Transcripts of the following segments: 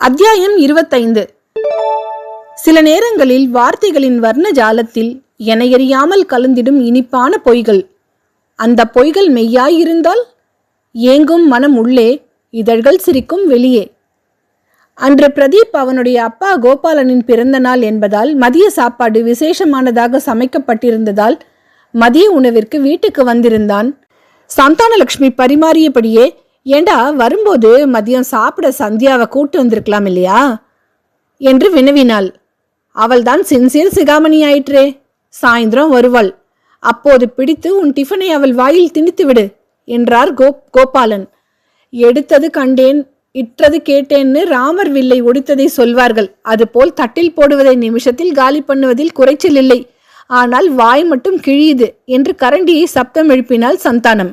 அத்தியாயம் இருபத்தைந்து. சில நேரங்களில் வார்த்தைகளின் வர்ண ஜாலத்தில் எனையறியாமல் கலந்திடும் இனிப்பான பொய்கள். அந்த பொய்கள் மெய்யாயிருந்தால் ஏங்கும் மனம் உள்ளே இதழ்கள் சிரிக்கும் வெளியே. அன்று பிரதீப் அவனுடைய அப்பா கோபாலனின் பிறந்த நாள் என்பதால் மதிய சாப்பாடு விசேஷமானதாக சமைக்கப்பட்டிருந்ததால் மதிய உணவிற்கு வீட்டுக்கு வந்திருந்தான். சந்தானலட்சுமி பரிமாறியபடியே ஏண்டா வரும்போது மதியம் சாப்பிட சந்தியாவை கூட்டு வந்திருக்கலாம் இல்லையா? என்று வினவினாள். அவள்தான் சின்சியர் சிகாமணி ஆயிற்றே. சாயந்தரம் வருவாள். அப்போது பிடித்து உன் டிஃபனை அவள் வாயில் திணித்து விடு என்றார் கோப் கோபாலன். எடுத்தது கண்டேன் இற்றது கேட்டேன்னு ராமர் வில்லை ஒடித்ததை சொல்வார்கள். அதுபோல் தட்டில் போடுவதை நிமிஷத்தில் காலி பண்ணுவதில் குறைச்சல் இல்லை. ஆனால் வாய் மட்டும் கிழியுது என்று கரண்டியை சப்தம் எழுப்பினாள் சந்தானம்.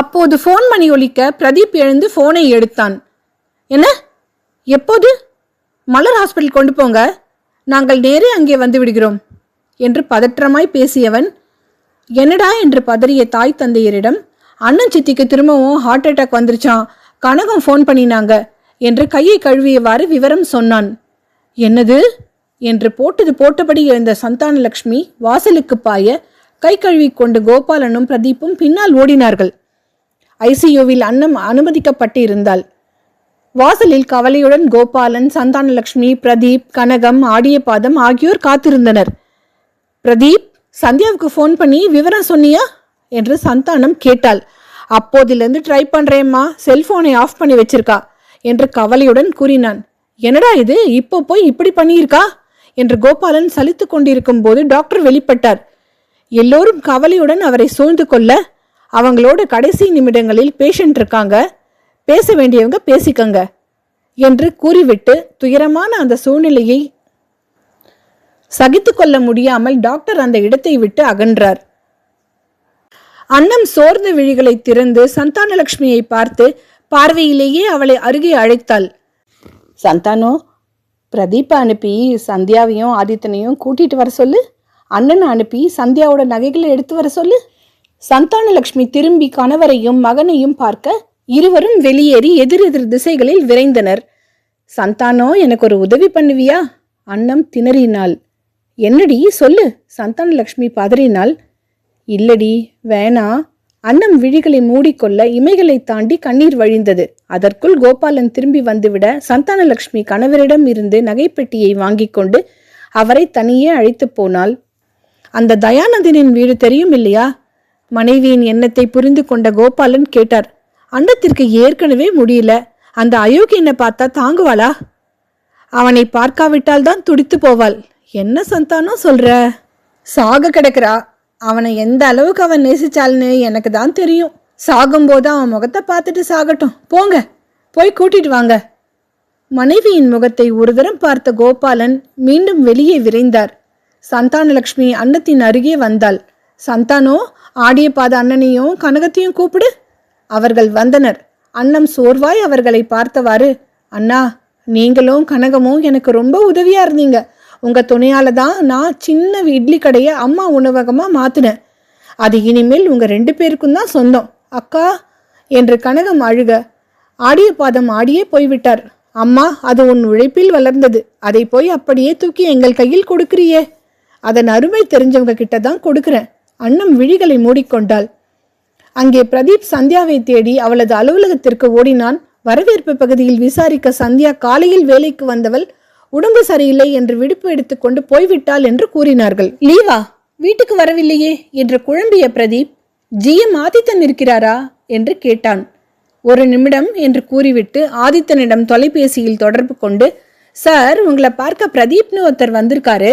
அப்போது ஃபோன் மணி ஒலிக்க பிரதீப் எழுந்து ஃபோனை எடுத்தான். என்ன? எப்போது? மலர் ஹாஸ்பிட்டல் கொண்டு போங்க. நாங்கள் நேரே அங்கே வந்து விடுகிறோம் என்று பதற்றமாய் பேசியவன் என்னடா? என்று பதறிய தாய் தந்தையரிடம் அண்ணன் சித்திக்கு திரும்பவும் ஹார்ட் அட்டாக் வந்துருச்சான் கனகம் ஃபோன் பண்ணினாங்க என்று கையை கழுவியவாறு விவரம் சொன்னான். என்னது? என்று போட்டது போட்டபடி எழுந்த சந்தானலட்சுமி வாசலுக்கு பாய கை கழுவி கொண்டு கோபாலனும் பிரதீப்பும் பின்னால் ஓடினார்கள். ஐசியூவில் அன்னம் அனுமதிக்கப்பட்டு இருந்தாள் வாசலில் கவலையுடன் கோபாலன் சந்தானலட்சுமி பிரதீப் கனகம் ஆடியபாதம் ஆகியோர் காத்திருந்தனர். பிரதீப் சந்தியாவுக்கு ஃபோன் பண்ணி விவரம் சொன்னியா? என்று சந்தானம் கேட்டாள். அப்போதிலிருந்து ட்ரை பண்றேம்மா செல்போனை ஆஃப் பண்ணி வச்சிருக்கா என்று கவலையுடன் கூறினான். என்னடா இது இப்போ போய் இப்படி பண்ணியிருக்கா? என்று கோபாலன் சலித்து கொண்டிருக்கும் போது டாக்டர் வெளிப்பட்டார். எல்லோரும் கவலையுடன் அவரை சூழ்ந்து கொள்ள அவங்களோட கடைசி நிமிடங்களில் பேஷண்ட் இருக்காங்க. பேச வேண்டியவங்க பேசிக்கங்க என்று கூறிவிட்டு துயரமான அந்த சூழ்நிலையை சகித்து கொள்ள முடியாமல் டாக்டர் அந்த இடத்தை விட்டு அகன்றார். அன்னம் சோர்ந்த விழிகளை திறந்து சந்தானலட்சுமியை பார்த்து பார்வையிலேயே அவளை அருகே அழைத்தாள். சந்தானோ பிரதீப்பை அனுப்பி சந்தியாவையும் ஆதித்தனையும் கூட்டிட்டு வர சொல்லு. அண்ணனை அனுப்பி சந்தியாவோட நகைகளை எடுத்து வர சொல்லு. சந்தானலட்சுமி திரும்பி கணவரையும் மகனையும் பார்க்க இருவரும் வெளியேறி எதிரெதிர் திசைகளில் விரைந்தனர். சந்தானோ எனக்கு ஒரு உதவி பண்ணுவியா? அன்னம் திணறினாள். என்னடி சொல்லு சந்தானலட்சுமி பதறினாள். இல்லடி வேணா. அன்னம் விழிகளை மூடிக்கொள்ள இமைகளை தாண்டி கண்ணீர் வழிந்தது. அதற்குள் கோபாலன் திரும்பி வந்துவிட சந்தானலட்சுமி கணவரிடம் இருந்து நகைப்பெட்டியை வாங்கிக் கொண்டு அவரை தனியே அழைத்துப் போனாள். அந்த தயானந்தனின் வீடு தெரியும் இல்லையா மனைவியின் எண்ணத்தை புரிந்து கொண்ட கோபாலன் கேட்டார். அண்டத்திற்கு ஏற்கனவே முடியல. அந்த அயோக்கியனை பார்த்தா தாங்குவாளா? அவனை பார்க்காவிட்டால் தான் துடித்து போவாள். என்ன சந்தானம் சொல்ற? சாக கிடக்குறா. அவனை எந்த அளவுக்கு அவன் நேசிச்சாள்னு எனக்கு தான் தெரியும். சாகும்போது அவன் முகத்தை பார்த்துட்டு சாகட்டும். போங்க. போய் கூட்டிட்டு வாங்க. மனைவியின் முகத்தை ஒரு தரம் பார்த்த கோபாலன் மீண்டும் வெளியே விரைந்தார். சந்தானலட்சுமி அன்னத்தின் அருகே வந்தாள். சந்தானோ ஆடிய பாத அண்ணனையும் கனகத்தையும் கூப்பிடு. அவர்கள் வந்தனர். அன்னம் சோர்வாய் அவர்களை பார்த்தவாறு அண்ணா நீங்களும் கனகமும் எனக்கு ரொம்ப உதவியாக இருந்தீங்க. உங்கள் துணையால் தான் நான் சின்ன இட்லி கடையை அம்மா உணவகமாக மாற்றினேன் அது இனிமேல் உங்கள் ரெண்டு பேருக்கும் தான் சொந்தம். அக்கா என்று கனகம் அழுக. ஆடிய பாதம் ஆடியே போய்விட்டார். அம்மா அது உன் உழைப்பில் வளர்ந்தது. அதை போய் அப்படியே தூக்கி எங்கள் கையில் கொடுக்குறியே. அதன் அருமை தெரிஞ்சவங்க கிட்ட தான் கொடுக்குறேன். அன்னம் விழிகளை மூடிக்கொண்டாள். அங்கே பிரதீப் சந்தியாவை தேடி அவளது அலுவலகத்திற்கு ஓடினான். வரவேற்பு பகுதியில் விசாரிக்க சந்தியா காலையில் வேலைக்கு வந்தவள் உடம்பு சரியில்லை என்று விடுப்பு எடுத்துக்கொண்டு போய்விட்டாள் என்று கூறினார்கள். லீவா? வீட்டுக்கு வரவில்லையே? என்று குழம்பிய பிரதீப் ஜிஎம் ஆதித்தன் இருக்கிறாரா? என்று கேட்டான். ஒரு நிமிடம் என்று கூறிவிட்டு ஆதித்தனிடம் தொலைபேசியில் தொடர்பு கொண்டு சார் உங்களை பார்க்க பிரதீப்னு ஒருத்தர் வந்திருக்காரு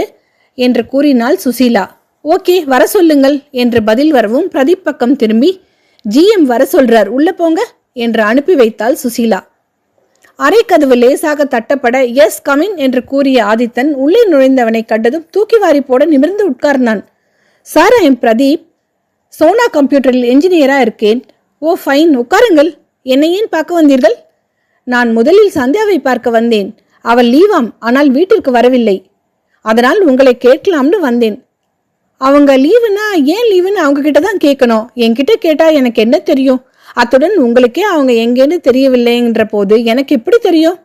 என்று கூறினாள் சுசீலா. ஓகே வர சொல்லுங்கள் என்று பதில் வரவும் பிரதீப் பக்கம் திரும்பி ஜிஎம் வர சொல்றார் உள்ள போங்க என்று அனுப்பி வைத்தாள் சுசீலா. அரைக்கதவு லேசாக தட்டப்பட எஸ் கமின் என்று கூறிய ஆதித்தன் உள்ளே நுழைந்தவனை கண்டதும் தூக்கி வாரி போட நிமிர்ந்து உட்கார்ந்தான். Sir I am Pradeep Sona கம்ப்யூட்டரில் என்ஜினியரா இருக்கேன். ஓ ஃபைன் உட்காருங்கள். என்னை ஏன் பார்க்க வந்தீர்கள்? நான் முதலில் சந்தியாவை பார்க்க வந்தேன். அவள் லீவாம் ஆனால் வீட்டிற்கு வரவில்லை. அதனால் உங்களை கேட்கலாம்னு வந்தேன். அவங்க லீவுனா ஏன் லீவுன்னு அவங்க கிட்ட தான் கேட்கணும். என்கிட்ட கேட்டா எனக்கு என்ன தெரியும்? அத்துடன் உங்களுக்கே அவங்க எங்கேன்னு தெரியவில்லைங்கிற போது எனக்கு எப்படி தெரியும்?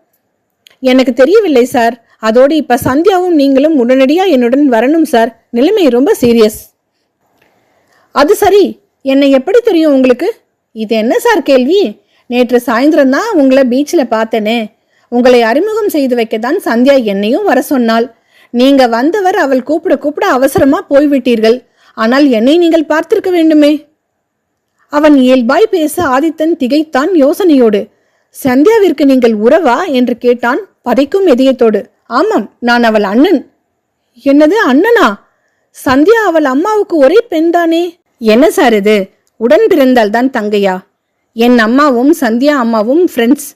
எனக்கு தெரியவில்லை சார் அதோடு இப்ப சந்தியாவும் நீங்களும் உடனடியா என்னுடன் வரணும் சார் நிலைமை ரொம்ப சீரியஸ் அது சரி. என்னை எப்படி தெரியும் உங்களுக்கு? இது என்ன சார் கேள்வி? நேற்று சாயந்தரம் தான் உங்களை பீச்சில் பார்த்தேனே. உங்களை அறிமுகம் செய்து வைக்க தான் சந்தியா என்னையும் வர சொன்னாள். நீங்க வந்தவர் அவள் கூப்பிட கூப்பிட அவசரமா போய்விட்டீர்கள். ஆனால் என்னை நீங்கள் பார்த்திருக்க வேண்டுமே? அவன் இயல்பாய் பேச ஆதித்தன் திகைத்தான் யோசனையோடு சந்தியாவிற்கு நீங்கள் உறவா? என்று கேட்டான் பதைக்கும் எதயத்தோடு ஆமாம் நான் அவள் அண்ணன். என்னது அண்ணனா? சந்தியா அவள் அம்மாவுக்கு ஒரே பெண்தானே? என்ன சார் இது? உடன் பிறந்தால் தான் தங்கையா? என் அம்மாவும் சந்தியா அம்மாவும் ஃப்ரெண்ட்ஸ்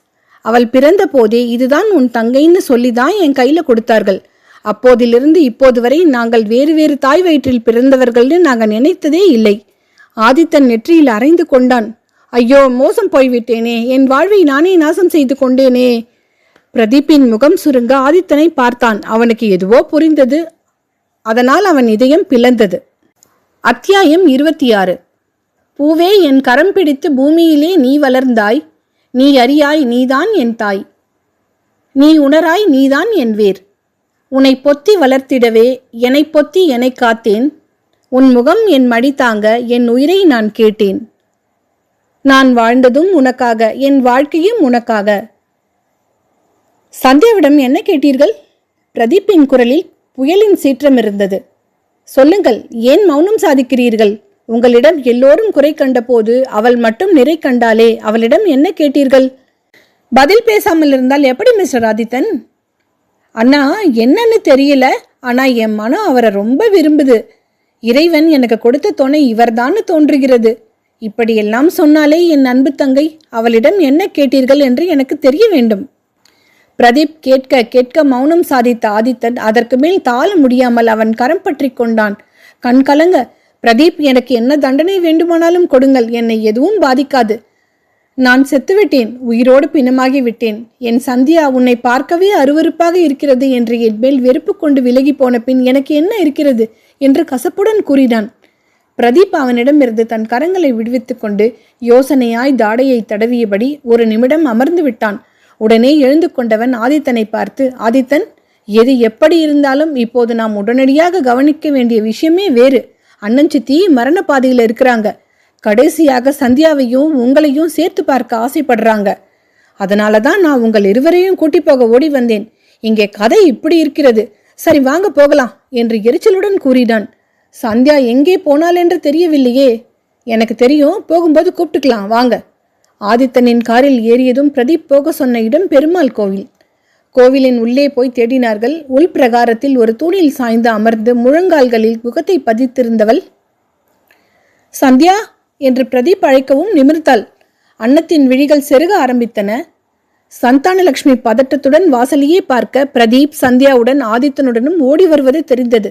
அவள் பிறந்த போதே இதுதான் உன் தங்கைன்னு சொல்லி தான் என் கையில கொடுத்தார்கள். அப்போதிலிருந்து இப்போது வரை நாங்கள் வேறு வேறு தாய் வயிற்றில் பிறந்தவர்கள்னு நாங்கள் நினைத்ததே இல்லை. ஆதித்தன் நெற்றியில் அரைந்து கொண்டான். ஐயோ மோசம் போய்விட்டேனே. என் வாழ்வை நானே நாசம் செய்து கொண்டேனே. பிரதீப்பின் முகம் சுருங்க ஆதித்தனை பார்த்தான். அவனுக்கு எதுவோ புரிந்தது. அதனால் அவன் இதயம் பிளந்தது. அத்தியாயம் இருபத்தி ஆறு பூவே என் கரம் பிடித்து பூமியிலே நீ வளர்ந்தாய். நீ அறியாய் நீதான் என் தாய். நீ உணராய் நீதான் என் வேர். உன்னை பொத்தி வளர்த்திடவே என்னை பொத்தி என்னை காத்தேன். உன் முகம் என் மடி தாங்க என் உயிரை நான் கேட்டேன். நான் வாழ்ந்ததும் உனக்காக என் வாழ்க்கையும் உனக்காக. சந்தியாவிடம் என்ன கேட்டீர்கள்? பிரதீப்பின் குரலில் புயலின் சீற்றம் இருந்தது. சொல்லுங்கள் ஏன் மௌனம் சாதிக்கிறீர்கள்? உங்களிடம் எல்லோரும் குறை கண்டபோது அவள் மட்டும் நிறை கண்டாலே அவளிடம் என்ன கேட்டீர்கள்? பதில் பேசாமல் இருந்தால் எப்படி மிஸ்டர் ஆதித்தன்? அண்ணா என்னன்னு தெரியல. ஆனால் என் மனம் அவரை ரொம்ப விரும்புது. இறைவன் எனக்கு கொடுத்த துணை இவர்தான்னு தோன்றுகிறது. இப்படியெல்லாம் சொன்னாலே என் அன்பு தங்கை அவளிடம் என்ன கேட்டீர்கள் என்று எனக்கு தெரிய வேண்டும். பிரதீப் கேட்க கேட்க மௌனம் சாதித்த ஆதித்தன் அதற்கு மேல் தாழ முடியாமல் அவன் கரம் பற்றி கொண்டான். கண்கலங்க பிரதீப் எனக்கு என்ன தண்டனை வேண்டுமானாலும் கொடுங்கள் என்னை எதுவும் பாதிக்காது. நான் செத்துவிட்டேன் உயிரோடு பிணமாகி விட்டேன் என் சந்தியா உன்னை பார்க்கவே அருவருப்பாக இருக்கிறது என்று என் மேல் வெறுப்பு கொண்டு விலகி போன பின் எனக்கு என்ன இருக்கிறது என்று கசப்புடன் கூறினான். பிரதீப் அவனிடமிருந்து தன் கரங்களை விடுவித்துக் கொண்டு யோசனையாய் தாடையை தடவியபடி ஒரு நிமிடம் அமர்ந்து விட்டான். உடனே எழுந்து கொண்டவன் ஆதித்தனை பார்த்து ஆதித்தன் எது எப்படி இருந்தாலும் இப்போது நாம் உடனடியாக கவனிக்க வேண்டிய விஷயமே வேறு. அண்ணன் சித்தி மரண பாதையில் இருக்கிறாங்க. கடைசியாக சந்தியாவையும் உங்களையும் சேர்த்து பார்க்க ஆசைப்படுறாங்க. அதனால தான் நான் உங்கள் இருவரையும் கூட்டி போக ஓடி வந்தேன். இங்கே கதை இப்படி இருக்கிறது. சரி வாங்க போகலாம் என்று எரிச்சலுடன் கூறினான். சந்தியா எங்கே போனாள் என்று தெரியவில்லையே. எனக்கு தெரியும் போகும்போது கூப்பிட்டுக்கலாம் வாங்க. ஆதித்தனின் காரில் ஏறியதும் பிரதீப் போக சொன்ன இடம் பெருமாள் கோவில். கோவிலின் உள்ளே போய் தேடினார்கள். உள் பிரகாரத்தில் ஒரு தூணில் சாய்ந்து அமர்ந்து முழங்கால்களில் முகத்தை பதித்திருந்தவள் சந்தியா? என்று பிரதீப் அழைக்கவும் நிமிர்ந்தாள். அன்னத்தின் விழிகள் செருக ஆரம்பித்தன. சந்தானலட்சுமி பதட்டத்துடன் வாசலையே பார்க்க பிரதீப் சந்தியாவுடன் ஆதித்தனுடனும் ஓடி வருவது தெரிந்தது.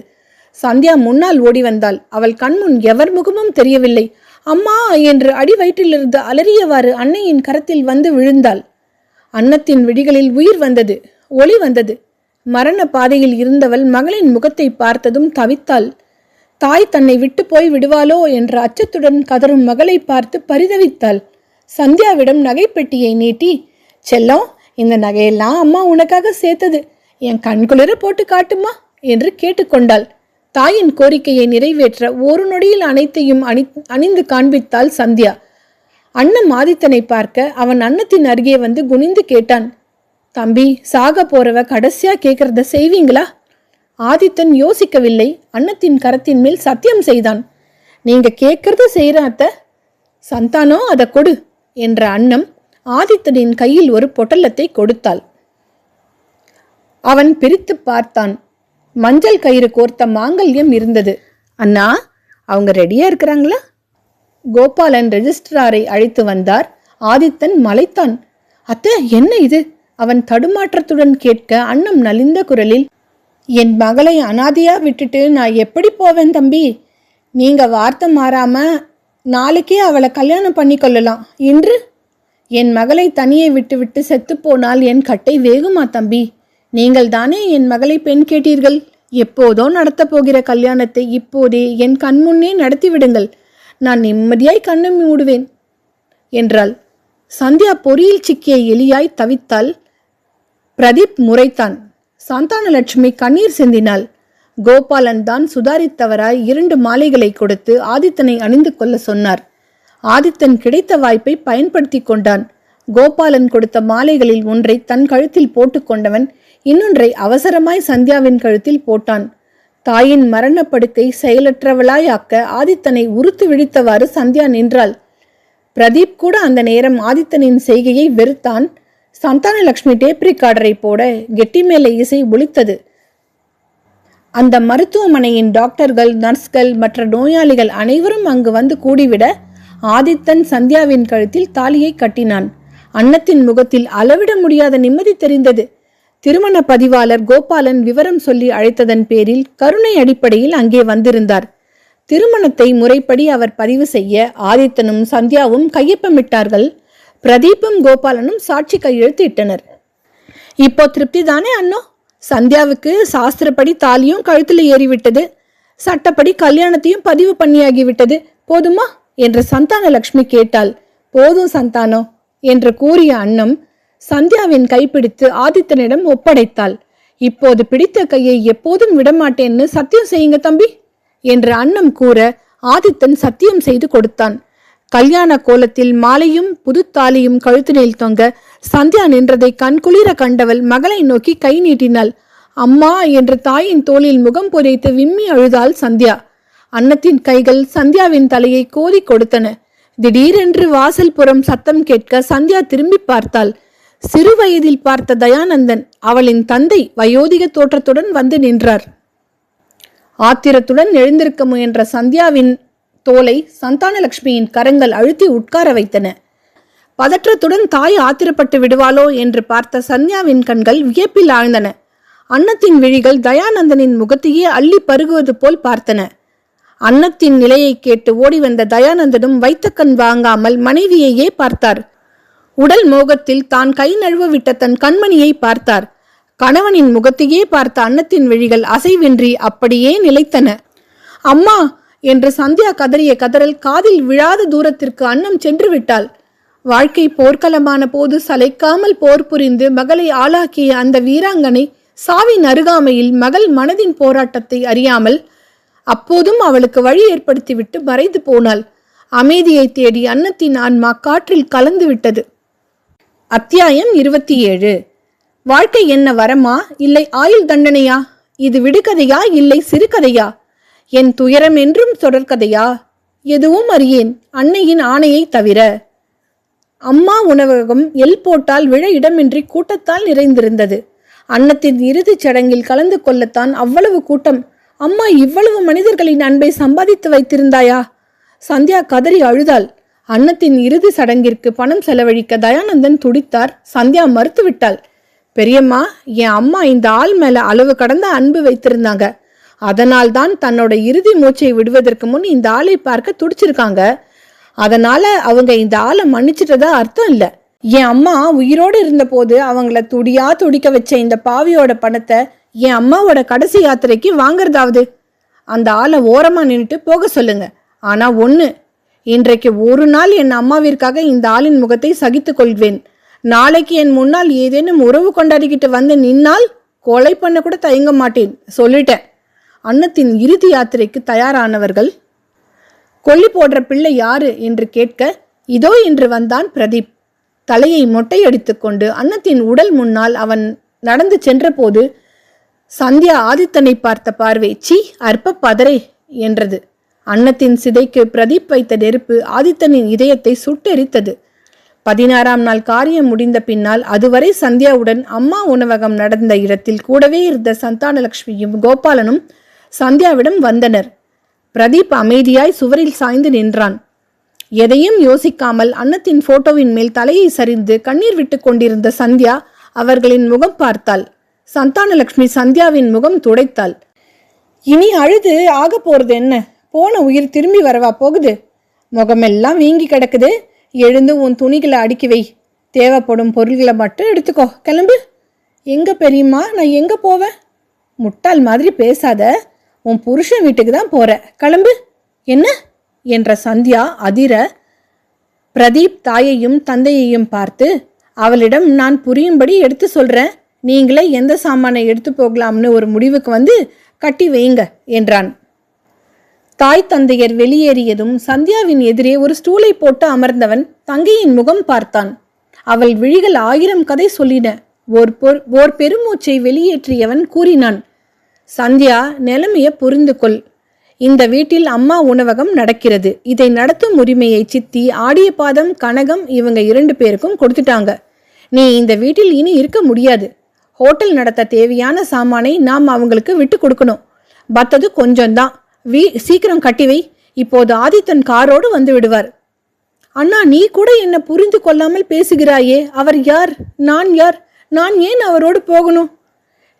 சந்தியா முன்னால் ஓடி வந்தாள். அவள் கண்முன் எவர் முகமும் தெரியவில்லை. அம்மா என்று அடி வயிற்றிலிருந்து அலறியவாறு அன்னையின் கரத்தில் வந்து விழுந்தாள். அன்னத்தின் விழிகளில் உயிர் வந்தது ஒளி வந்தது. மரண பாதையில் இருந்தவள் மகளின் முகத்தை பார்த்ததும் தவித்தாள். தாய் தன்னை விட்டு போய் விடுவாளோ என்ற அச்சத்துடன் கதறும் மகளை பார்த்து பரிதவித்தாள். சந்தியாவிடம் நகைப்பெட்டியை நீட்டி செல்லம் இந்த நகையெல்லாம் அம்மா உனக்காக சேர்த்தது. என் கண்குளிர போட்டு காட்டுமா? என்று கேட்டுக்கொண்டாள். தாயின் கோரிக்கையை நிறைவேற்ற ஒரு நொடியில் அனைத்தையும் அணி அணிந்து காண்பித்தாள் சந்தியா. அண்ணன் ஆதித்தனை பார்க்க அவன் அன்னத்தின் அருகே வந்து குனிந்து கேட்டான். தம்பி சாக போறவ கடைசியா கேட்கறத செய்வீங்களா? ஆதித்தன் யோசிக்கவில்லை. அன்னத்தின் கரத்தின் மேல் சத்தியம் செய்தான். நீங்க கேட்கறத செய்யறாத்த சந்தானோ அதை கொடு என்ற அன்னம் ஆதித்தனின் கையில் ஒரு பொட்டலத்தை கொடுத்தாள். அவன் பிரித்து பார்த்தான். மஞ்சள் கயிறு கோர்த்த மாங்கல்யம் இருந்தது. அண்ணா அவங்க ரெடியா இருக்கிறாங்களா? கோபாலன் ரெஜிஸ்ட்ராரை அழைத்து வந்தார். ஆதித்தன் மலைத்தான். அத்த என்ன இது? அவன் தடுமாற்றத்துடன் கேட்க அன்னம் நலிந்த குரலில் என் மகளை அனாதையாக விட்டுட்டு நான் எப்படி போவேன் தம்பி? நீங்கள் வார்த்தை மாறாமல் நாளைக்கே அவளை கல்யாணம் பண்ணி கொள்ளலாம். இன்று? என் மகளை தனியே விட்டுவிட்டு செத்துப்போனால் என் கட்டை வேகுமா தம்பி? நீங்கள் தானே என் மகளை பெண் கேட்டீர்கள்? எப்போதோ நடத்தப் போகிற கல்யாணத்தை இப்போதே என் கண்முன்னே நடத்திவிடுங்கள் நான் நிம்மதியாய் கண்ணை மூடுவேன். என்றாள். சந்தியா பொறியில் சிக்கிய எலியாய் தவித்தாள். பிரதீப் முறைத்தான். சந்தானலட்சுமி கண்ணீர் சிந்தினாள். கோபாலன் தான் சுதாரித்தவராய் இரண்டு மாலைகளை கொடுத்து ஆதித்தனை அணிந்து கொள்ள சொன்னார். ஆதித்தன் கிடைத்த வாய்ப்பை பயன்படுத்தி கொண்டான். கோபாலன் கொடுத்த மாலைகளில் ஒன்றை தன் கழுத்தில் போட்டுக்கொண்டவன் இன்னொன்றை அவசரமாய் சந்தியாவின் கழுத்தில் போட்டான். தாயின் மரணப்படுக்கை செயலற்றவளாயாக்க ஆதித்தனை உறுத்து விழித்தவாறு சந்தியா நின்றாள். பிரதீப் கூட அந்த நேரம் ஆதித்தனின் செய்கையை வெறுத்தான். சந்தானலட்சுமி டேப் ரிகார்டரை போட கெட்டி மேலே இசை ஒழித்தது அந்த மருத்துவமனையின் டாக்டர்கள் நர்ஸ்கள் மற்ற நோயாளிகள் அனைவரும் அங்கு வந்து கூடிவிட ஆதித்தன் சந்தியாவின் கழுத்தில் தாலியை கட்டினான். அன்னத்தின் முகத்தில் அளவிட முடியாத நிம்மதி தெரிந்தது. திருமண பதிவாளர் கோபாலன் விவரம் சொல்லி அழைத்ததன் பேரில் கருணை அடிப்படையில் அங்கே வந்திருந்தார். திருமணத்தை முறைப்படி அவர் பதிவு செய்ய ஆதித்தனும் சந்தியாவும் கையொப்பமிட்டார்கள். பிரதீப்பும் கோபாலனும் சாட்சி கையெழுத்து இட்டனர். இப்போ திருப்தி தானே அண்ணோ? சந்தியாவுக்கு சாஸ்திரப்படி தாலியும் கழுத்தில் ஏறிவிட்டது. சட்டப்படி கல்யாணத்தையும் பதிவு பண்ணியாகிவிட்டது. போதுமா? என்று சந்தான லக்ஷ்மி கேட்டாள். போதும் சந்தானோ? என்று கூறிய அன்னம் சந்தியாவின் கைப்பிடித்து ஆதித்தனிடம் ஒப்படைத்தாள். இப்போது பிடித்த கையை எப்போதும் விடமாட்டேன்னு சத்தியம் செய்யுங்க தம்பி என்று அன்னம் கூற ஆதித்தன் சத்தியம் செய்து கொடுத்தான். கல்யாண கோலத்தில் மாலையும் புதுத்தாலியும் கழுத்தினில் தொங்க சந்தியா நின்றதை கண்குளிர கண்டவள் மகளை நோக்கி கை நீட்டினாள். அம்மா என்று தாயின் தோளில் முகம் புதைத்து விம்மி அழுதாள் சந்தியா. அன்னத்தின் கைகள் சந்தியாவின் தலையை கோதி கொடுத்தன. திடீரென்று வாசல் புறம் சத்தம் கேட்க சந்தியா திரும்பி பார்த்தாள். சிறு வயதில் பார்த்த தயானந்தன் அவளின் தந்தை வயோதிக தோற்றத்துடன் வந்து நின்றார். ஆத்திரத்துடன் எழுந்திருக்க முயன்ற சந்தியாவின் தோலை சந்தானலட்சுமியின் கரங்கள் அழுத்தி உட்கார வைத்தன. பதற்றத்துடன் தாய் ஆத்திரப்பட்டு விடுவாளோ என்று பார்த்த சந்தியாவின் கண்கள் வியப்பில் ஆழ்ந்தன. அன்னத்தின் விழிகள் தயானந்தனின் முகத்தையே அள்ளி பருகுவது போல் பார்த்தன. அன்னத்தின் நிலையை கேட்டு ஓடி வந்த தயானந்தனும் வைத்த கண் வாங்காமல் மனைவியையே பார்த்தார். உடல் மோகத்தில் தான் கை நழுவ விட்ட தன் கண்மணியை பார்த்தார். கணவனின் முகத்தையே பார்த்த அன்னத்தின் விழிகள் அசைவின்றி அப்படியே நிலைத்தன. அம்மா என்று சந்தியா கதறிய கதறல் காதில் விழாத தூரத்திற்கு அன்னம் சென்று விட்டாள் வாழ்க்கை போர்க்களமான போது சளைக்காமல் போர் புரிந்து மகளை ஆளாக்கிய அந்த வீராங்கனை சாவின் அருகாமையில் மகள் மனதின் போராட்டத்தை அறியாமல் அப்போதும் அவளுக்கு வழி ஏற்படுத்திவிட்டு மறைந்து போனாள். அமைதியை தேடி அன்னத்தின் ஆன்மா காற்றில் கலந்து விட்டது அத்தியாயம் இருபத்தி ஏழு. வாழ்க்கை என்ன வரமா? இல்லை ஆயுள் தண்டனையா? இது விடுகதையா? இல்லை சிறுகதையா? என் துயரம் என்றும் தொடர்கதையா? எதுவும் அறியேன். அன்னையின் ஆணையை தவிர. அம்மா உணவகம் எல் போட்டால் விழ இடமின்றி கூட்டத்தால் நிறைந்திருந்தது. அன்னத்தின் இறுதிச் சடங்கில் கலந்து கொள்ளத்தான் அவ்வளவு கூட்டம். அம்மா இவ்வளவு மனிதர்களின் அன்பை சம்பாதித்து வைத்திருந்தாயா? சந்தியா கதறி அழுதாள். அன்னத்தின் இறுதி சடங்கிற்கு பணம் செலவழிக்க தயானந்தன் துடித்தார். சந்தியா மறுத்துவிட்டாள். பெரியம்மா என் அம்மா இந்த ஆள் மேல அளவு கடந்த அன்பு வைத்திருந்தாங்க. அதனால் தான் தன்னோட இறுதி மூச்சை விடுவதற்கு முன் இந்த ஆளை பார்க்க துடிச்சிருக்காங்க. அதனால அவங்க இந்த ஆளை மன்னிச்சிட்டதா அர்த்தம் இல்லை. என் அம்மா உயிரோடு இருந்தபோது அவங்கள துடியா துடிக்க வச்ச இந்த பாவியோட பணத்தை என் அம்மாவோட கடைசி யாத்திரைக்கு வாங்குறதாவது? அந்த ஆளை ஓரமாக நின்றுட்டு போக சொல்லுங்க. ஆனால் ஒன்று இன்றைக்கு ஒரு நாள் என் அம்மாவிற்காக இந்த ஆளின் முகத்தை சகித்து கொள்வேன். நாளைக்கு என் முன்னால் ஏதேனும் உறவு கொண்டாடிக்கிட்டு வந்து நின்னால் கொலை பண்ண கூட தயங்க மாட்டேன். சொல்லிட்டேன். அன்னத்தின் இறுதி யாத்திரைக்கு தயாரானவர்கள் கொல்லி போடுற பிள்ளை யாரு என்று கேட்க இதோ என்று வந்தான் பிரதீப். தலையை மொட்டையடித்துக்கொண்டு அன்னத்தின் உடல் முன்னால் அவன் நடந்து சென்றபோது சந்தியா ஆதித்தனை பார்த்த பார்வை சீ அற்ப பதரே என்றது. அன்னத்தின் சிதைக்கு பிரதீப் வைத்த நெருப்பு ஆதித்தனின் இதயத்தை சுட்டெரித்தது. பதினாறாம் நாள் காரியம் முடிந்த பின்னால் அதுவரை சந்தியாவுடன் அம்மா உணவகம் நடந்த இடத்தில் கூடவே இருந்த சந்தானலட்சுமியும் கோபாலனும் சந்தியாவிடம் வந்தனர். பிரதீப் அமைதியாய் சுவரில் சாய்ந்து நின்றான். எதையும் யோசிக்காமல் அன்னத்தின் போட்டோவின் மேல் தலையை சரிந்து கண்ணீர் விட்டு கொண்டிருந்த சந்தியா அவர்களின் முகம் பார்த்தாள். சந்தானலட்சுமி சந்தியாவின் முகம் துடைத்தாள். இனி அழுது ஆக போறது என்ன? போன உயிர் திரும்பி வரவா போகுது? முகமெல்லாம் வீங்கி கிடக்குது. எழுந்து உன் துணிகளை அடுக்கி வை. தேவைப்படும் பொருள்களை மட்டும் எடுத்துக்கோ. கிளம்பு. எங்க பெரியம்மா? நான் எங்க போவேன் முட்டாள் மாதிரி பேசாத. உன் புருஷன் வீட்டுக்கு தான் போற. கிளம்பு. என்ன? என்ற சந்தியா அதிர பிரதீப் தாயையும் தந்தையையும் பார்த்து அவளிடம் நான் புரியும்படி எடுத்து சொல்றேன். நீங்களே எந்த சாமானை எடுத்து போகலாம்னு ஒரு முடிவுக்கு வந்து கட்டி வையுங்க என்றான். தாய் தந்தையர் வெளியேறியதும் சந்தியாவின் எதிரே ஒரு ஸ்டூலை போட்டு அமர்ந்தவன் தங்கையின் முகம் பார்த்தான். அவள் விழிகள் ஆயிரம் கதை சொல்லின. ஓர் பொர் ஓர் பெருமூச்சை வெளியேற்றியவன் கூறினான். சந்தியா நிலைமைய புரிந்து கொள் இந்த வீட்டில் அம்மா உணவகம் நடக்கிறது. இதை நடத்தும் உரிமையை சித்தி ஆடிய பாதம் கனகம் இவங்க இரண்டு பேருக்கும் கொடுத்துட்டாங்க. நீ இந்த வீட்டில் இனி இருக்க முடியாது. ஹோட்டல் நடத்த தேவையான சாமானை நாம் அவங்களுக்கு விட்டு கொடுக்கணும். பத்தது கொஞ்சம்தான். வீ சீக்கிரம் கட்டி வை. இப்போது ஆதித்தன் காரோடு வந்து விடுவார். அண்ணா நீ கூட என்னை புரிந்து கொள்ளாமல் பேசுகிறாயே. அவர் யார்? நான் யார்? நான் ஏன் அவரோடு போகணும்?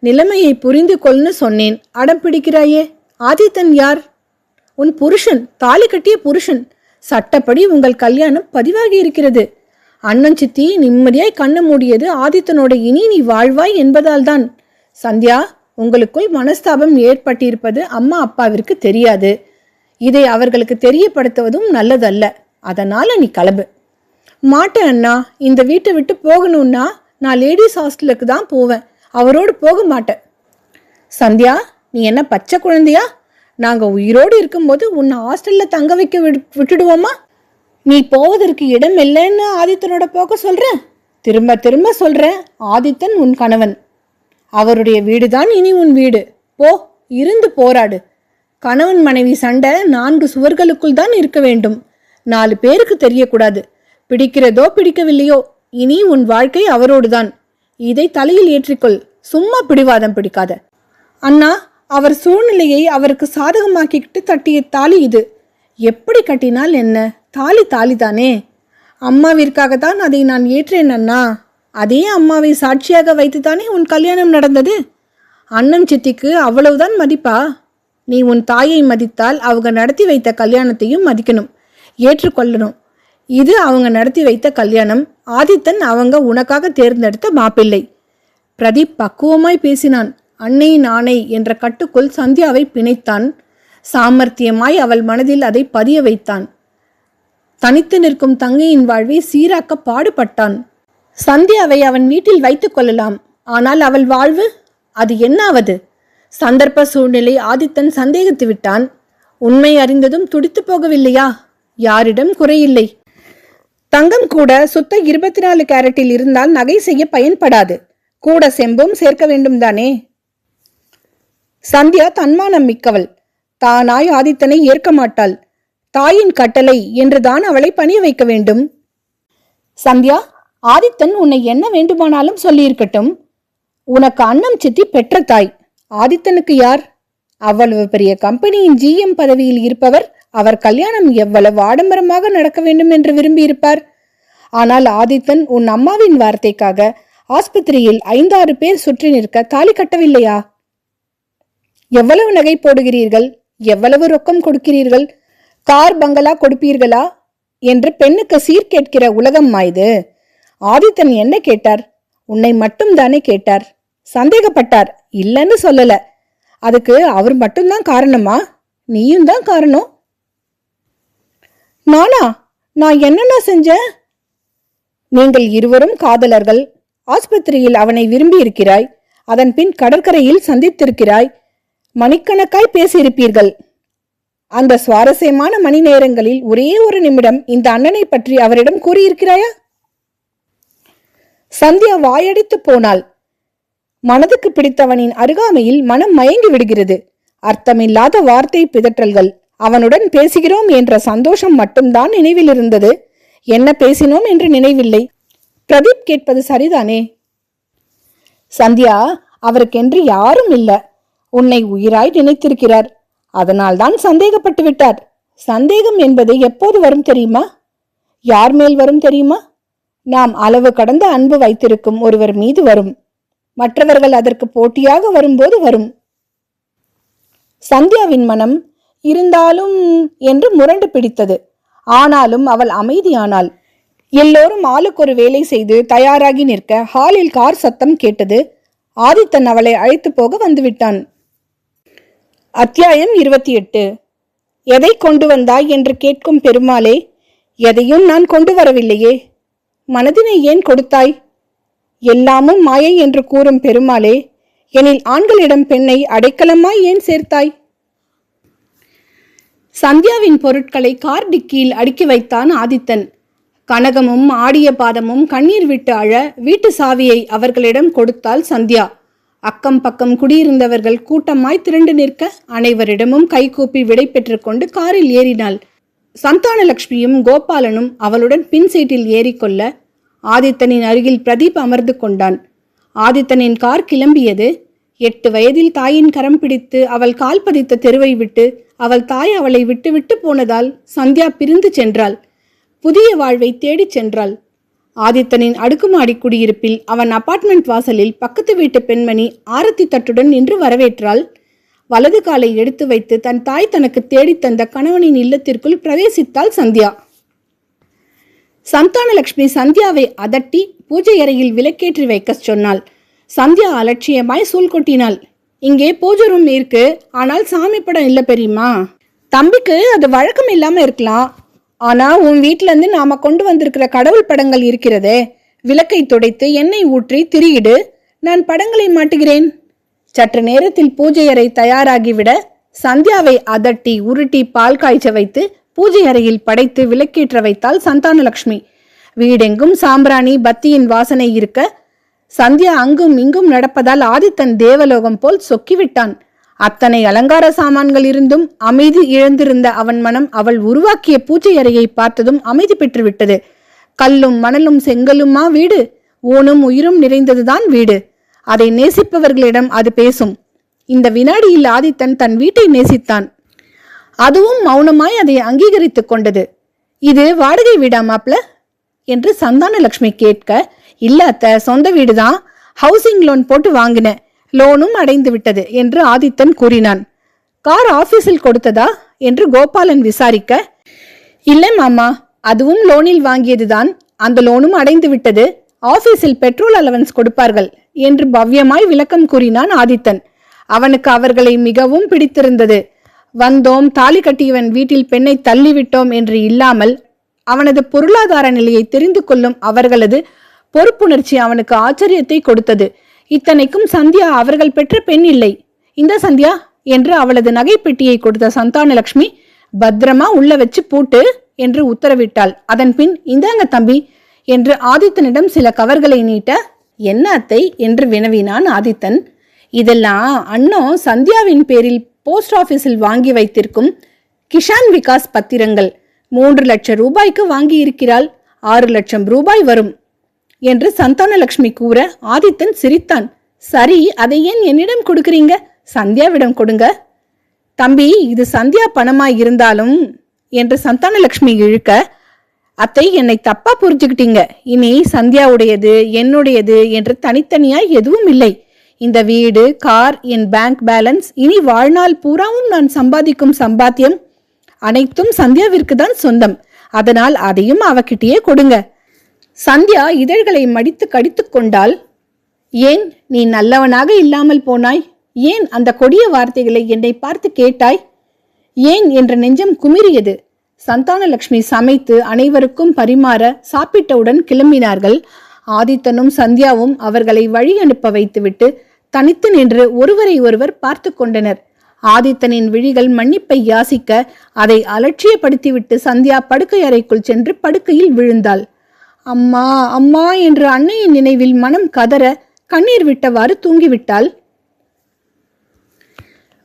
நிலைமையை புரிந்து கொள்னு சொன்னேன். அடம் பிடிக்கிறாயே ஆதித்தன் யார்? உன் புருஷன் தாலி கட்டிய புருஷன். சட்டப்படி உங்கள் கல்யாணம் பதிவாகி இருக்கிறது. அண்ணன் சித்தி நிம்மதியாய் கண்ண மூடியது ஆதித்தனோட இனி நீ வாழ்வாய் என்பதால்தான். சந்தியா உங்களுக்குள் மனஸ்தாபம் ஏற்பட்டிருப்பது அம்மா அப்பாவிற்கு தெரியாது. இதை அவர்களுக்கு தெரியப்படுத்துவதும் நல்லதல்ல. அதனால நீ கிளம்பு. மாட்டேன் அண்ணா இந்த வீட்டை விட்டு போகணும்னா நான் லேடிஸ் ஹாஸ்டலுக்கு தான் போவேன். அவரோடு போக மாட்டேன் சந்தியா நீ என்ன பச்சை குழந்தையா? நாங்கள் உயிரோடு இருக்கும்போது உன்னை ஹாஸ்டலில் தங்க வைக்க விடு விட்டுடுவோமா? நீ போவதற்கு இடம் இல்லைன்னு ஆதித்தனோட போக சொல்கிறேன் திரும்ப திரும்ப சொல்கிறேன் ஆதித்தன் உன் கணவன். அவருடைய வீடு தான் இனி உன் வீடு. போ இருந்து போராடு. கணவன் மனைவி சண்டை நான்கு சுவர்களுக்குள் தான் இருக்க வேண்டும். நாலு பேருக்கு தெரியக்கூடாது. பிடிக்கிறதோ பிடிக்கவில்லையோ இனி உன் வாழ்க்கை அவரோடுதான். இதை தலையில் ஏற்றிக்கொள். சும்மா பிடிவாதம் பிடிக்காத. அண்ணா அவர் சூழ்நிலையை அவருக்கு சாதகமாக்கிக்கிட்டு தட்டிய தாலி இது. எப்படி கட்டினால் என்ன? தாலி தாலிதானே. அம்மாவிற்காக தான் அதை நான் ஏற்றேன் அண்ணா. அதே அம்மாவை சாட்சியாக வைத்துத்தானே உன் கல்யாணம் நடந்தது? அண்ணன் சித்திக்கு அவ்வளவுதான் மதிப்பா? நீ உன் தாயை மதித்தால் அவங்க நடத்தி வைத்த கல்யாணத்தையும் மதிக்கணும். ஏற்றுக்கொள்ளணும். இது அவங்க நடத்தி வைத்த கல்யாணம். ஆதித்தன் அவங்க உனக்காக தேர்ந்தெடுத்த மாப்பிள்ளை. பிரதீப் பக்குவமாய் பேசினான். அன்னையின் ஆணை என்ற கட்டுக்குள் சந்தியாவை பிணைத்தான். சாமர்த்தியமாய் அவள் மனதில் அதை பதிய வைத்தான். தனித்து நிற்கும் தங்கையின் வாழ்வை சீராக்க பாடுபட்டான். சந்தியாவை அவன் வீட்டில் வைத்துக் கொள்ளலாம். ஆனால் அவள் வாழ்வு? அது என்னாவது? சந்தர்ப்ப சூழ்நிலை ஆதித்தன் சந்தேகித்து விட்டான். உண்மை அறிந்ததும் துடித்து போகவில்லையா? யாரிடம் குறையில்லை. தங்கம் கூட சுத்த இருபத்தி நாலு கேரட்டில் இருந்தால் நகை செய்ய பயன்படாது. கூட செம்பும் சேர்க்க வேண்டும் தானே சந்தியா தன்மானம் மிக்கவள். தானாய் ஆதித்தனை ஏற்க மாட்டாள். தாயின் கட்டளை என்றுதான் அவளை பணிய வைக்க வேண்டும். சந்தியா ஆதித்தன் உன்னை என்ன வேண்டுமானாலும் சொல்லியிருக்கட்டும். உனக்கு அன்னம் சித்தி பெற்ற தாய். ஆதித்தனுக்கு யார்? அவ்வளவு பெரிய கம்பெனியின் ஜிஎம் பதவியில் இருப்பவர் அவர் கல்யாணம் எவ்வளவு ஆடம்பரமாக நடக்க வேண்டும் என்று விரும்பியிருப்பார். ஆனால் ஆதித்தன் உன் அம்மாவின் வார்த்தைக்காக ஆஸ்பத்திரியில் ஐந்தாறு பேர் சுற்றி நிற்க தாலி கட்டவில்லையா? எவ்வளவு நகை போடுகிறீர்கள்? எவ்வளவு ரொக்கம் கொடுக்கிறீர்கள்? கார் பங்களா கொடுப்பீர்களா? என்று பெண்ணுக்கு சீர் கேட்கிற உலகம் இது ஆதித்தன் என்ன கேட்டார்? உன்னை மட்டும் தானே கேட்டார். சந்தேகப்பட்டார். இல்லைன்னு சொல்லல. அதுக்கு அவர் மட்டும்தான் காரணமா? நீயும் தான் காரணம். நானா நான் என்னென்ன செஞ்சேன்? நீங்கள் இருவரும் காதலர்கள். ஆஸ்பத்திரியில் அவனை விரும்பி இருக்கிறாய் அதன் பின் கடற்கரையில் சந்தித்திருக்கிறாய். மணிக்கணக்காய் பேசியிருப்பீர்கள். அந்த சுவாரஸ்யமான மணி நேரங்களில் ஒரே ஒரு நிமிடம் இந்த அண்ணனை பற்றி அவரிடம் கூறியிருக்கிறாயா? சந்தியா வாயடித்து போனாள். மனதுக்கு பிடித்தவனின் அருகாமையில் மனம் மயங்கி விடுகிறது. அர்த்தமில்லாத வார்த்தை பிதற்றல்கள். அவனுடன் பேசுகிறோம் என்ற சந்தோஷம் மட்டும்தான் நினைவில் இருந்தது என்ன பேசினோம் என்று நினைவில்லை. பிரதீப் கேட்பது சரிதானே? சந்தியா அவருக்கென்று யாரும் இல்ல. உன்னை உயிராய் நினைத்திருக்கிறார். அதனால்தான் சந்தேகப்பட்டு விட்டார். சந்தேகம் என்பது எப்போது வரும் தெரியுமா? யார் மேல் வரும் தெரியுமா? நாம் அளவு கடந்த அன்பு வைத்திருக்கும் ஒருவர் மீது வரும். மற்றவர்கள் அதற்கு போட்டியாக வரும்போது வரும். சந்தியாவின் மனம் இருந்தாலும் என்று முரண்டு பிடித்தது. ஆனாலும் அவள் அமைதியானாள். எல்லோரும் ஆளுக்கு ஒரு வேலை செய்து தயாராகி நிற்க ஹாலில் கார் சத்தம் கேட்டது. ஆதித்தன் அவளை அழைத்து போக வந்துவிட்டான். அத்தியாயம் இருபத்தி எட்டு. எதை கொண்டு வந்தாய்? என்று கேட்கும் பெருமாளே எதையும் நான் கொண்டு வரவில்லையே. மனதினை ஏன் கொடுத்தாய்? எல்லாமும் மாயை என்று கூறும் பெருமாளே எனில் ஆண்களிடம் பெண்ணை அடைக்கலமாய் ஏன் சேர்த்தாய்? சந்தியாவின் பொருட்களை கார் டிக்கியில் அடுக்கி வைத்தான் ஆதித்தன். கனகமும் ஆடிய பாதமும் கண்ணீர் விட்டு அழ வீட்டு சாவியை அவர்களிடம் கொடுத்தாள் சந்தியா. அக்கம் பக்கம் குடியிருந்தவர்கள் கூட்டமாய் திரண்டு நிற்க அனைவரிடமும் கைகூப்பி விடை பெற்றுக்கொண்டு காரில் ஏறினாள். சந்தானலட்சுமியும் கோபாலனும் அவளுடன் பின் சீட்டில் ஏறிக்கொள்ள ஆதித்தனின் அருகில் பிரதீப் அமர்ந்து கொண்டான். ஆதித்தனின் கார் கிளம்பியது. எட்டு வயதில் தாயின் கரம் பிடித்து அவள் கால் பதித்த தெருவை விட்டு அவள் தாய் அவளை விட்டு விட்டு போனதால் சந்தியா பிரிந்து சென்றாள். புதிய வாழ்வை தேடிச் சென்றாள். ஆதித்தனின் அடுக்குமாடி குடியிருப்பில் அவன் அபார்ட்மெண்ட் வாசலில் பக்கத்து வீட்டு பெண்மணி ஆரத்தி தட்டுடன் நின்று வரவேற்றாள். வலது காலை எடுத்து வைத்து தன் தாய் தனக்கு தேடித் தந்த கணவனின் இல்லத்திற்குள் பிரவேசித்தாள் சந்தியா. சந்தானலட்சுமி சந்தியாவை அதட்டி பூஜை அறையில் விளக்கேற்றி வைக்கச் சொன்னாள். சந்தியா அலட்சியமாய் சூழ் கொட்டினாள். இங்கே பூஜை ரூம் இருக்கு. ஆனால் சாமி படம் இல்லை பெரியம்மா. தம்பிக்கு அது வழக்கம் இல்லாம இருக்கலாம். ஆனா உன் வீட்ல இருந்து நாம கொண்டு வந்திருக்கிற கடவுள் படங்கள் இருக்கிறதே. விளக்கை துடைத்து எண்ணெய் ஊற்றி திரியிடு. நான் படங்களை மாட்டுகிறேன். சற்று நேரத்தில் பூஜை அறை தயாராகிவிட சந்தியாவை அதட்டி உருட்டி பால் காய்ச்ச வைத்து பூஜை அறையில் படைத்து விளக்கேற்ற வைத்தாள் சந்தானலட்சுமி வீடெங்கும் சாம்பிராணி பத்தியின் வாசனை இருக்க சந்தியா அங்கும் இங்கும் நடப்பதால் ஆதித்தன் தேவலோகம் போல் சொக்கிவிட்டான். அத்தனை அலங்கார சாமான்கள் இருந்தும் அமைதி இழந்திருந்த அவன் மனம் அவள் உருவாக்கிய பூஜை அறையை பார்த்ததும் அமைதி பெற்றுவிட்டது. கல்லும் மணலும் செங்கலுமா வீடு? ஊனும் உயிரும் நிறைந்ததுதான் வீடு. அதை நேசிப்பவர்களிடம் அது பேசும். இந்த வினாடியில் ஆதித்தன் தன் வீட்டை நேசித்தான். அதுவும் மௌனமாய் அதை அங்கீகரித்துக் கொண்டது. இது வாடகை வீடா மாப்ள? என்று சந்தானலட்சுமி கேட்க இல்ல அத்த சொந்த வீடுதான். ஹவுசிங் லோன் போட்டு வாங்கினேன் லோனும் அடைந்து விட்டது என்று ஆதித்தன் கூறினான். கார் ஆபீஸில் கொடுத்ததா? என்று கோபாலன் விசாரிக்க இல்லை மாமா. அதுவும் லோனில் வாங்கியதுதான். அந்த லோனும் அடைந்து விட்டது. ஆபீஸில் பெட்ரோல் அலவன்ஸ் கொடுப்பார்கள் என்று பவ்யமாய் விளக்கம் கூறினான் ஆதித்தன். அவனுக்கு அவர்களை மிகவும் பிடித்திருந்தது. வந்தோம் தாலி கட்டியவன் வீட்டில் பெண்ணை தள்ளிவிட்டோம் என்று இல்லாமல் அவனது பொருளாதார நிலையை தெரிந்து கொள்ளும் அவர்களது பொறுப்புணர்ச்சி அவனுக்கு ஆச்சரியத்தை கொடுத்தது. இத்தனைக்கும் சந்தியா அவர்கள் பெற்ற பெண் இல்லை. இந்த சந்தியா என்று அவளது நகைப்பெட்டியை கொடுத்த சந்தானலட்சுமி பத்திரமா உள்ள வச்சு பூட்டு என்று உத்தரவிட்டாள். அதன் பின் இந்தாங்க தம்பி என்று ஆதித்தனிடம் சில கவர்களை நீட்ட என்ன அத்தை? என்று வினவினான் ஆதித்தன். இதெல்லாம் அண்ணோ சந்தியாவின் பேரில் போஸ்ட் ஆஃபீஸில் வாங்கி வைத்திருக்கும் கிஷான் விகாஸ் பத்திரங்கள். மூன்று லட்சம் ரூபாய்க்கு வாங்கி இருக்கிறாள் ஆறு லட்சம் ரூபாய் வரும் என்று சந்தானலட்சுமி கூற ஆதித்தன் சிரித்தான். சரி அதை ஏன் என்னிடம் கொடுக்குறீங்க? சந்தியாவிடம் கொடுங்க. தம்பி இது சந்தியா பணமாய் இருந்தாலும் என்று சந்தானலட்சுமி இழுக்க அத்தை என்னை தப்பா புரிஞ்சுக்கிட்டீங்க. இனி சந்தியாவுடையது என்னுடையது என்று தனித்தனியாய் எதுவும் இல்லை. இந்த வீடு கார் என் பேங்க் பேலன்ஸ் இனி வாழ்நாள் பூராவும் நான் சம்பாதிக்கும் சம்பாத்தியம் அனைத்தும் சந்தியாவிற்கு தான் சொந்தம். அதனால் அதையும் அவகிட்டேயே கொடுங்க. சந்தியா இதழ்களை மடித்து கடித்து கொண்டால் ஏன் நீ நல்லவனாக இல்லாமல் போனாய்? ஏன் அந்த கொடிய வார்த்தைகளை என்னை பார்த்து கேட்டாய்? ஏன் என்ற நெஞ்சம் குமிரியது சந்தானலட்சுமி சமைத்து அனைவருக்கும் பரிமாற சாப்பிட்டவுடன் கிளம்பினார்கள். ஆதித்தனும் சந்தியாவும் அவர்களை வழி அனுப்ப வைத்துவிட்டு தனித்து நின்று ஒருவரை ஒருவர் பார்த்து கொண்டனர். ஆதித்தனின் விழிகள் மன்னிப்பை யாசிக்க அதை அலட்சியப்படுத்திவிட்டு சந்தியா படுக்கை அறைக்குள் சென்று படுக்கையில் விழுந்தாள். அம்மா அம்மா என்று அன்னையின் நினைவில் மனம் கதற கண்ணீர் விட்டவாறு தூங்கிவிட்டாள்.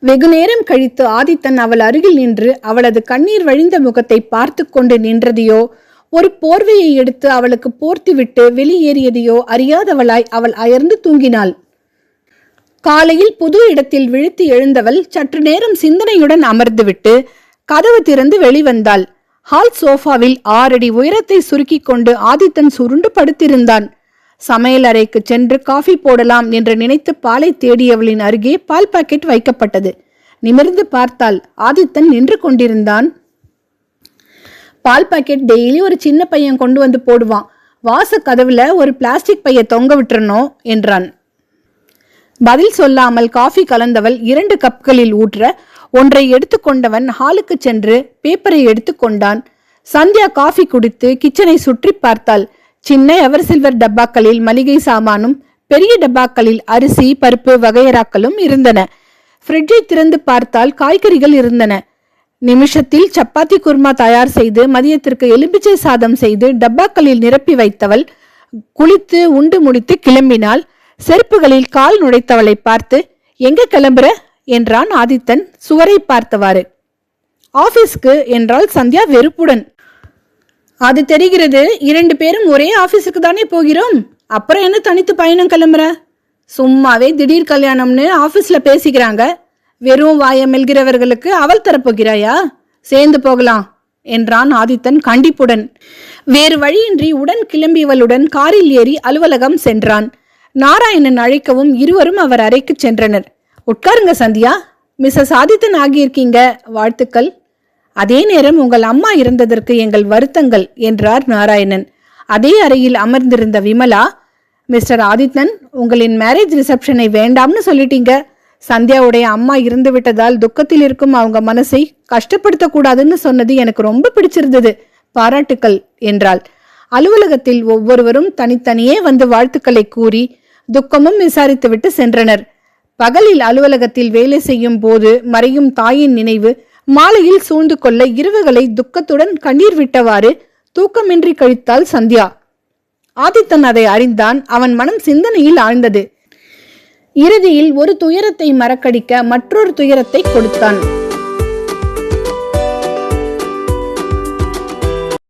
வெகு நேரம் கழித்து ஆதித்தன் அவள் அருகில் நின்று அவளது கண்ணீர் வழிந்த முகத்தை பார்த்து கொண்டு நின்றதையோ ஒரு போர்வையை எடுத்து அவளுக்கு போர்த்திவிட்டு வெளியேறியதையோ அறியாதவளாய் அவள் அயர்ந்து தூங்கினாள். காலையில் புது இடத்தில் விழித்து எழுந்தவள் சற்று நேரம் சிந்தனையுடன் அமர்ந்துவிட்டு கதவு திறந்து வெளிவந்தாள். ஹால் சோஃபாவில் ஆறடி உயரத்தை சுருக்கிக் கொண்டு ஆதித்தன் சுருண்டு படுத்திருந்தான். சமையல் அறைக்கு சென்று காஃபி போடலாம் என்று நினைத்து பாலை தேடியவளின் அருகே பால் பாக்கெட் வைக்கப்பட்டது. நிமிர்ந்து பார்த்தாள் ஆதித்தன் நின்று கொண்டிருந்தான். பால் பாக்கெட் டெய்லி ஒரு சின்ன பையன் கொண்டு வந்து போடுவான். வாச கதவுல ஒரு பிளாஸ்டிக் பைய தொங்க விட்டுறணும் என்றான். பதில் சொல்லாமல் காஃபி கலந்தவள் இரண்டு கப்களில் ஊற்ற ஒன்றை எடுத்துக்கொண்டவன் ஹாலுக்கு சென்று பேப்பரை எடுத்துக்கொண்டான். சந்தியா காஃபி குடித்து கிச்சனை சுற்றி பார்த்தாள். சின்ன எவர் சில்வர் டப்பாக்களில் மளிகை சாமானும் பெரிய டப்பாக்களில் அரிசி பருப்பு வகையறாக்களும் இருந்தன. ஃப்ரிட்ஜை திறந்து பார்த்தால் காய்கறிகள் இருந்தன. நிமிஷத்தில் சப்பாத்தி குருமா தயார் செய்து மதியத்திற்கு எலும்பிச்சை சாதம் செய்து டப்பாக்களில் நிரப்பி வைத்தவள் குளித்து உண்டு முடித்து கிளம்பினாள். செருப்புகளில் கால் நுழைத்தவளை பார்த்து எங்க கிளம்புற? என்றான் ஆதித்தன் சுவரை பார்த்தவாறு. ஆபீஸ்க்கு என்றால் சந்தியா வெறுப்புடன். அது தெரிகிறது. இரண்டு பேரும் ஒரே ஆபீஸுக்கு தானே போகிறோம். அப்புறம் என்ன தனித்து பயணம் கிளம்புற? சும்மாவே திடீர் கல்யாணம்னு ஆபீஸ்ல பேசிக்கிறாங்க. வெறும் வாய மெல்கிறவர்களுக்கு அவள் தரப்போகிறாயா? சேர்ந்து போகலாம் என்றான் ஆதித்தன் கண்டிப்புடன். வேறு வழியின்றி உடன் கிளம்பியவளுடன் காரில் ஏறி அலுவலகம் சென்றான். நாராயணன் அழைக்கவும் இருவரும் அவர் அறைக்கு சென்றனர். உட்காருங்க சந்தியா. மிஸ்ஸஸ் ஆதித்தன் ஆகியிருக்கீங்க. வாழ்த்துக்கள். அதே நேரம் உங்கள் அம்மா இருந்ததற்கு எங்கள் வருத்தங்கள் என்றார் நாராயணன். அதே அறையில் அமர்ந்திருந்த விமலா மிஸ்டர் ஆதித்தன் உங்களின் மேரேஜ் ரிசப்ஷனை வேண்டாம்னு சொல்லிட்டீங்க. சந்தியாவுடைய அம்மா இருந்து விட்டதால் துக்கத்தில் இருக்கும் அவங்க மனசை கஷ்டப்படுத்தக்கூடாதுன்னு சொன்னது எனக்கு ரொம்ப பிடிச்சிருந்தது. பாராட்டுக்கள் என்றாள். அலுவலகத்தில் ஒவ்வொருவரும் தனித்தனியே வந்து வாழ்த்துக்களை கூறி துக்கமும் விசாரித்துவிட்டு சென்றனர். பகலில் அலுவலகத்தில் வேலை செய்யும் போது மறையும் தாயின் நினைவு மாலையில் சூழ்ந்து கொள்ள இரவுகளை துக்கத்துடன் கண்ணீர் விட்டவாறு தூக்கமின்றி கழித்தாள் சந்தியா. ஆதித்தன் அதை அறிந்தான் அவன் மனம் சிந்தனையில் ஆழ்ந்தது. இறுதியில் ஒரு துயரத்தை மறக்கடிக்க மற்றொரு துயரத்தை கொடுத்தான்.